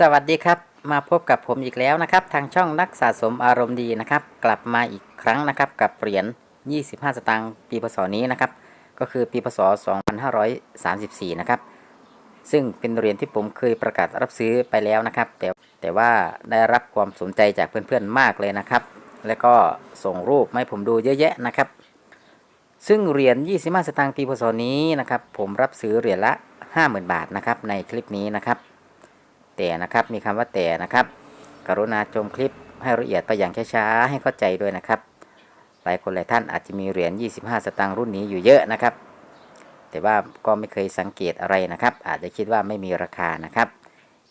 สวัสดีครับ มาพบกับผมอีกแล้วนะครับ ทางช่องนักสะสมอารมณ์ดีนะครับ กลับมาอีกครั้งนะครับ กับเหรียญ 25 สตางค์ปีพศนี้นะครับ ก็คือปีพศ 2534 นะครับ ซึ่งเป็นเหรียญที่ผมเคยประกาศรับซื้อไปแล้วนะครับ แต่แต่ว่าได้รับความสนใจจากเพื่อนๆมากเลยนะครับ แล้วก็ส่งรูปมาให้ผมดูเยอะแยะนะครับ ซึ่งเหรียญ 25 สตางค์ปีพศนี้นะครับ ผมรับซื้อเหรียญละ 50,000 บาทนะครับในคลิปนี้นะครับ แต่นะครับมีคำว่าแต่นะครับ กรุณาชมคลิปให้ละเอียดไปอย่างช้าๆให้เข้าใจด้วยนะครับ หลายคนหลายท่านอาจจะมีเหรียญ 25 สตางค์รุ่นนี้อยู่เยอะนะครับ แต่ว่าก็ไม่เคยสังเกตอะไรนะครับ อาจจะคิดว่าไม่มีราคานะครับ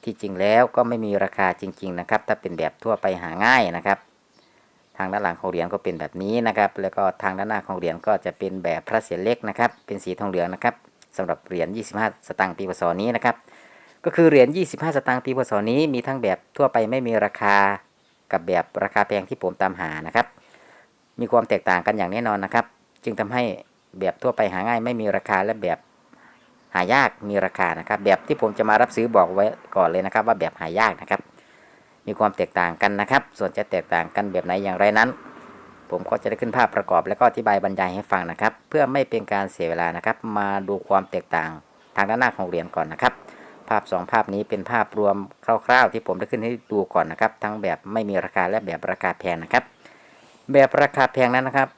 ที่จริงแล้วก็ไม่มีราคาจริง ๆ นะครับ ถ้าเป็นแบบทั่วไปหาง่ายนะครับ ทางด้านหลังของเหรียญก็เป็นแบบนี้นะครับ แล้วก็ทางด้านหน้าของเหรียญก็จะเป็นแบบพระเศียรเล็กนะครับ เป็นสีทองเหลืองนะครับสำหรับเหรียญ 25 สตางค์ปีพศนี้นะครับ ก็คือเหรียญ 25 สตางค์ปีพศนี้มีทั้งแบบทั่วไปไม่มีราคากับแบบราคาแพงที่ผมตามหานะครับ มีความแตกต่างกันอย่างแน่นอนนะครับ จึงทำให้แบบทั่วไปหาง่ายไม่มีราคาและแบบหายากมีราคานะครับ แบบที่ผมจะมารับซื้อบอกไว้ก่อนเลยนะครับ ว่าแบบหายากนะครับ มีความแตกต่างกันนะครับ ส่วนจะแตกต่างกันแบบไหนอย่างไรนั้น ผมก็จะได้ขึ้นภาพประกอบ แล้วก็อธิบายบรรยายให้ฟังนะครับ เพื่อไม่เป็นการเสียเวลานะครับ มาดูความแตกต่างทางด้านหน้าของเหรียญก่อนนะครับ ภาพ 2 ภาพนี้เป็นภาพรวมคร่าวๆ ที่ผมได้ขึ้นให้ดูก่อนนะครับ ทั้งแบบไม่มีราคาและแบบราคาแพงนะครับ แบบราคาแพงนั้นนะครับ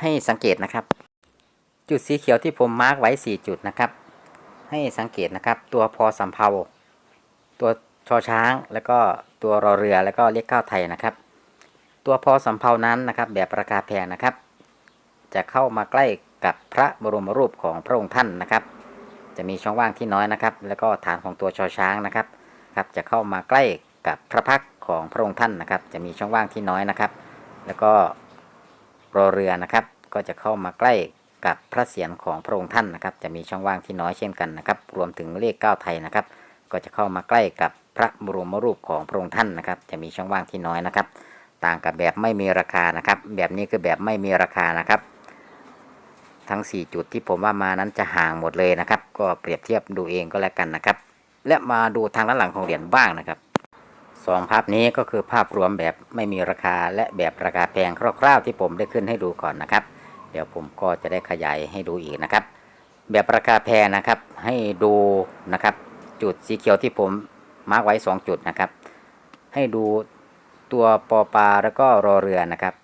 ให้สังเกตนะครับ จุดสีเขียวที่ผมมาร์กไว้ 4 จุดนะครับ ให้สังเกตนะครับ ตัวพอสำเภาตัวชอช้าง แล้วก็ตัวรอเรือแล้วก็เลขเก้าไทยนะครับ ตัวพอสำเภานั้นนะครับ แบบราคาแพงนะครับ จะเข้ามาใกล้กับพระบรมรูปของพระองค์ท่านนะครับ จะมีช่องว่างที่น้อยนะครับ แล้วก็ฐานของตัวชอช้างนะครับครับ จะเข้ามาใกล้กับพระพักของพระองค์ท่านนะครับ จะมีช่องว่างที่น้อยนะครับ แล้วก็รอเรือนะครับ ก็จะเข้ามาใกล้กับพระเศียรของพระองค์ท่านนะครับ จะมีช่องว่างที่น้อยเช่นกันนะครับ รวมถึงเลขเก้าไทยนะครับ ก็จะเข้ามาใกล้กับพระบรมรูปของพระองค์ท่านนะครับ จะมีช่องว่างที่น้อยนะครับ ต่างกับแบบไม่มีราคานะครับ แบบนี้คือแบบไม่มีราคานะครับ ทั้ง 4 จุดที่ผมว่ามานั้นจะห่างหมดเลยนะครับ ก็เปรียบเทียบดูเองก็แล้วกันนะครับ และมาดูทางด้านหลังของเหรียญบ้างนะครับสองภาพนี้ก็คือภาพรวมแบบไม่มีราคาและแบบราคาแพงคร่าวๆที่ผมได้ขึ้นให้ดูก่อนนะครับ เดี๋ยวผมก็จะได้ขยายให้ดูอีกนะครับ แบบราคาแพงนะครับ ให้ดูนะครับ จุดสีเขียวที่ผมมาร์กไว้ 2 จุดนะครับ ให้ดูตัวปอปลาแล้วก็รอเรือนะครับ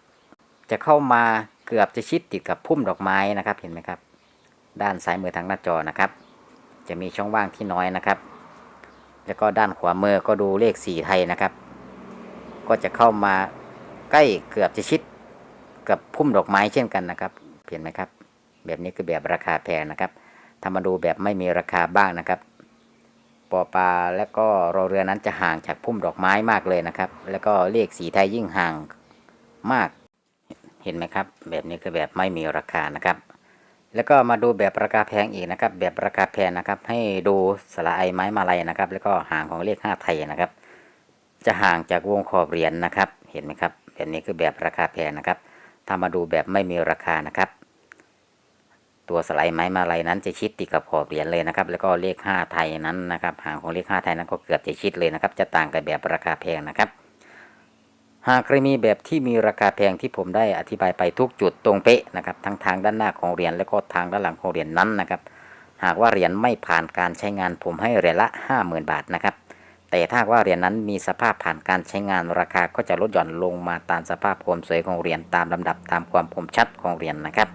จะเข้ามา เกือบจะชิดติดกับพุ่มดอกไม้นะครับเห็นไหมครับ ด้านซ้ายมือทางหน้าจอนะครับ จะมีช่องว่างที่น้อยนะครับ แล้วก็ด้านขวามือก็ดูเลขสีไทยนะครับ ก็จะเข้ามาใกล้เกือบจะชิดกับพุ่มดอกไม้เช่นกันนะครับ เห็นไหมครับ แบบนี้คือแบบราคาแพงนะครับถ้ามาดูแบบไม่มีราคาบ้างนะครับปอปลาและก็รอเรือนั้นจะห่างจากพุ่มดอกไม้มากเลยนะครับ แล้วก็เลขสีไทยยิ่งห่างมาก เห็นไหมครับ แบบนี้คือแบบไม่มีราคานะครับ แล้วก็มาดูแบบราคาแพงอีกนะครับ แบบราคาแพงนะครับ ให้ดูสระไอไม้มาลัยนะครับ แล้วก็ห่างของเลขห้าไทยนะครับ จะห่างจากวงขอบเหรียญนะครับ เห็นไหมครับ แบบนี้คือแบบราคาแพงนะครับถ้ามาดูแบบไม่มีราคานะครับ ตัวสไลด์ไม้มาลัยนั้นจะชิดติดกับขอบเหรียญเลยนะครับ แล้วก็เลขห้าไทยนั้นนะครับห่างของเลขห้าไทยนั้นก็เกือบจะชิดเลยนะครับ จะต่างกับแบบราคาแพงนะครับ หากใครมีแบบที่มีราคาแพงที่ผมได้อธิบายไปทุกจุดตรงเป๊ะนะครับทั้งทางด้านหน้าของเหรียญและก็ทางด้านหลังของเหรียญนั้นนะครับ หากว่าเหรียญไม่ผ่านการใช้งานผมให้เหรียญละ 50,000 บาทนะครับ แต่ถ้าว่าเหรียญนั้นมีสภาพผ่านการใช้งานราคาก็จะลดหย่อนลงมาตามสภาพความสวยของเหรียญตามลำดับตามความคมชัดของเหรียญนะครับ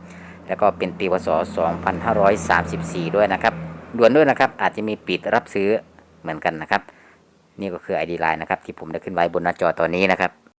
แล้วก็เป็นปีพศ 2534 ด้วยนะครับด่วนด้วยนะครับอาจจะมีปิดรับซื้อเหมือนกันนะครับ นี่ก็คือ ID Line นะครับที่ผมได้ขึ้นไว้บนหน้าจอตอนนี้นะครับ